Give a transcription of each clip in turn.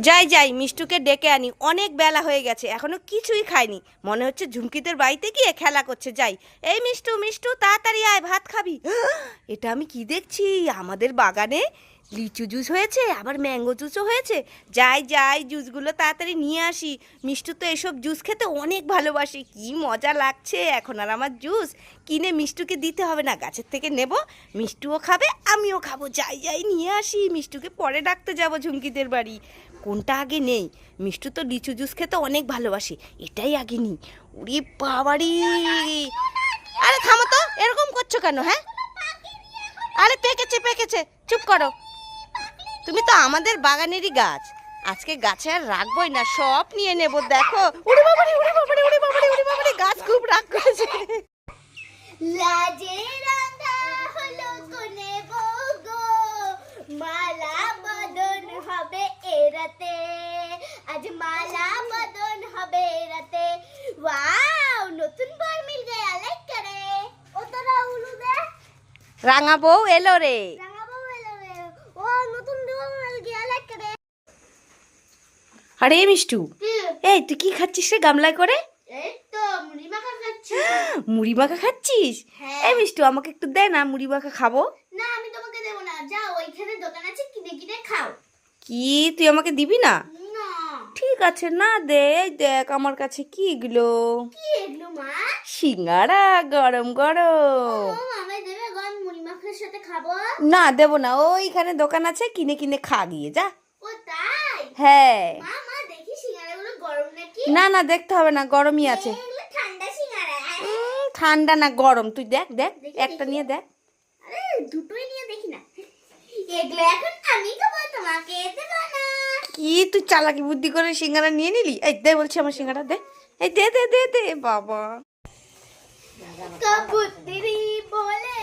যাই যাই, মিষ্টুকে ডেকে আনি। অনেক বেলা হয়ে গেছে, এখনও কিছুই খাইনি। মনে হচ্ছে ঝুমকিদের বাড়িতে গিয়ে খেলা করছে, যাই। এই মিষ্টু মিষ্টু, তাড়াতাড়ি আয়, ভাত খাবি। এটা আমি কি দেখছি? আমাদের বাগানে লিচু জুস হয়েছে, আবার ম্যাঙ্গো জুসও হয়েছে। যাই যাই, জুসগুলো তাড়াতাড়ি নিয়ে আসি। মিষ্টু তো এসব জুস খেতে অনেক ভালোবাসে, কি মজা লাগছে, এখন আর আমার জুস। কিনে মিষ্টুকে দিতে হবে না, গাছের থেকে নেব, মিষ্টুও খাবে, আমিও খাব। যাই যাই, নিয়ে আসি, মিষ্টুকে পরে ডাকতে যাব ঝুমকিদের বাড়ি। কোনটা আগে নেই? মিষ্টু তো লিচু জুস খেতে অনেক ভালোবাসে, এটাই আগে নিই। উড়ি বাবারি! আরে থামো তো, এরকম করছ কেন হ্যাঁ? আরে পেকেছে পেকেছে, চুপ করো। তুমি তো আমাদের বাগানেরই গাছ। আজকে গাছে আর রাখবোই না সব নিয়ে নেব দেখো। উড়ে বাবারে উড়ে বাবারে উড়ে বাবারে উড়ে বাবারে গাছ খুব রাগ করেছে। লাজে রাধা হলো কোনে গো মালা বদন হবে এরাতে আজ মালা বদন হবে এরাতে ওয়াও নতুন বর মিল গয়া লাইক করে ও তোরা উলু দে। রাঙা বউ এলো রে রাঙাবো এলো রে ও নতুন বর মিল গয়া লাইক করে আরে মিষ্টু এই তুই কি খাচ্ছিস রে গামলায় করে? মুড়ি মাখা খাচ্ছিস? হ্যাঁ। এই মিষ্টু আমাকে একটু দে না মুড়ি মাখা খাব। না আমি তোমাকে দেবো না। যাও ওইখানে দোকান আছে কিনে কিনে খাও। কি? তুই আমাকে দিবি না? ঠিক আছে না দে দেখ আমার কাছে কি এগুলো। কি এগুলো মা? সিঙ্গারা গরম গরম। না দেবো না ওইখানে দোকান আছে কিনে কিনে খা গিয়ে যা। ও তাই? হ্যাঁ মা মা দেখি সিঙ্গারাগুলো গরম নাকি না না দেখতে হবে না গরমই আছে। ঠান্ডা না গরম। তুই দেখ দেখ একটা নিয়ে দেখ। কি তুই চালাকি বুদ্ধি করে সিঙ্গারা নিয়ে নিলি? এই দে বলছি আমার সিঙ্গারা দে। এই দে দে দে দে বাবা। বলে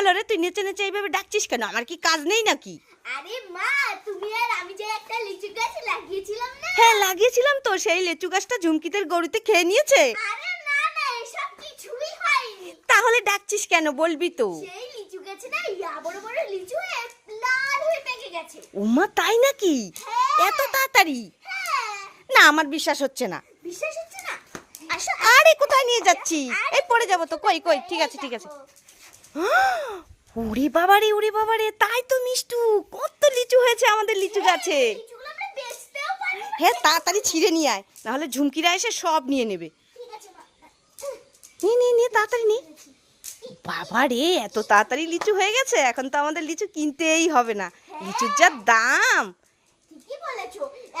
হলো রে তুই নেচে নেচে এইভাবে ডাকছিস কেন? আমার কি কাজ নেই নাকি? আরে মা তুমি আর আমি যে একটা লিচু গাছ লাগিয়েছিলাম না? হ্যাঁ লাগিয়েছিলাম তো সেই লেচু গাছটা ঝুমকিদের গরুতে খেয়ে নিয়েছে। আরে না না এসব কিছুই হয়নি। তাহলে ডাকছিস কেন বলবি তো? সেই লিচু গাছে না ইয়া বড় বড় লিচু লাল হয়ে পেকে গেছে। উমা তাই নাকি? হ্যাঁ। এত তাড়াতাড়ি? হ্যাঁ। না আমার বিশ্বাস হচ্ছে না। বিশ্বাস হচ্ছে না? আরে কোথায় নিয়ে যাচ্ছি এই পড়ে যাব তো। কই কই ঠিক আছে ঠিক আছে। উড়ি বাবারে উড়ি বাবারে তাই তো মিষ্টু কত লিচু হয়েছে আমাদের লিচু গাছে। বেচতেও পারি। হ্যাঁ তাড়াতাড়ি ছিঁড়ে নিয়ে আয় নাহলে ঝুমকিরা এসে সব নিয়ে নেবে। ঠিক আছে মা নিয়ে নিয়ে নিয়ে তাড়াতাড়ি নিয়ে বাবা রে এত তাড়াতাড়ি লিচু হয়ে গেছে এখন তো আমাদের লিচু কিনতেই হবে না। লিচুর যা দাম। ঠিকই বলেছ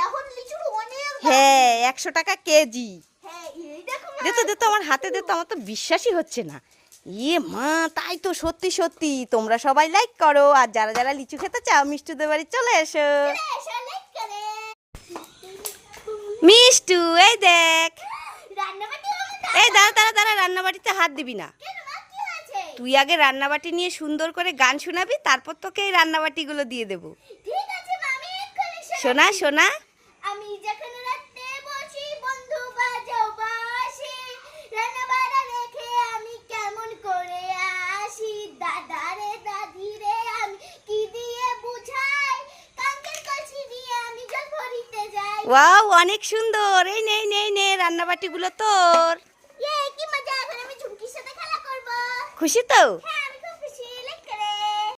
এখন লিচুর অনেক হ্যাঁ একশো টাকা কেজি। হ্যাঁ এই দেখো মা। দে তো দে তো আমার হাতে দে তো আমার তো বিশ্বাসই হচ্ছে না। ইয়ে মা তাই তো সত্যি সত্যি। তোমরা সবাই লাইক করো। আর যারা যারা লিচু খেতে চাও মিষ্টুদের বাড়ি চলে এসো। মিষ্টু এই দেখ। এই দাঁড়া দাঁড়া দাঁড়া রান্নাবাটিতে হাত দিবি না। তুই আগে রান্নাবাটি নিয়ে সুন্দর করে গান শোনাবি তারপর তোকে এই রান্নাবাটিগুলো দিয়ে দেবো। শোনা শোনা আমি যখন রাতে বসি বন্ধু বাজাও বাসি রান্না বাড়া রেখে আমি কেমন করে আসি দাদা রে দাদি রে আমি কি দিয়ে বুঝাই কাঙ্কের কলসি দিয়ে আমি জল ভরিতে যাই ওয়াও অনেক সুন্দর। এই নে নে নে রান্নাবাটিগুলো তোর। ইয়ে খুশি তো? হ্যাঁ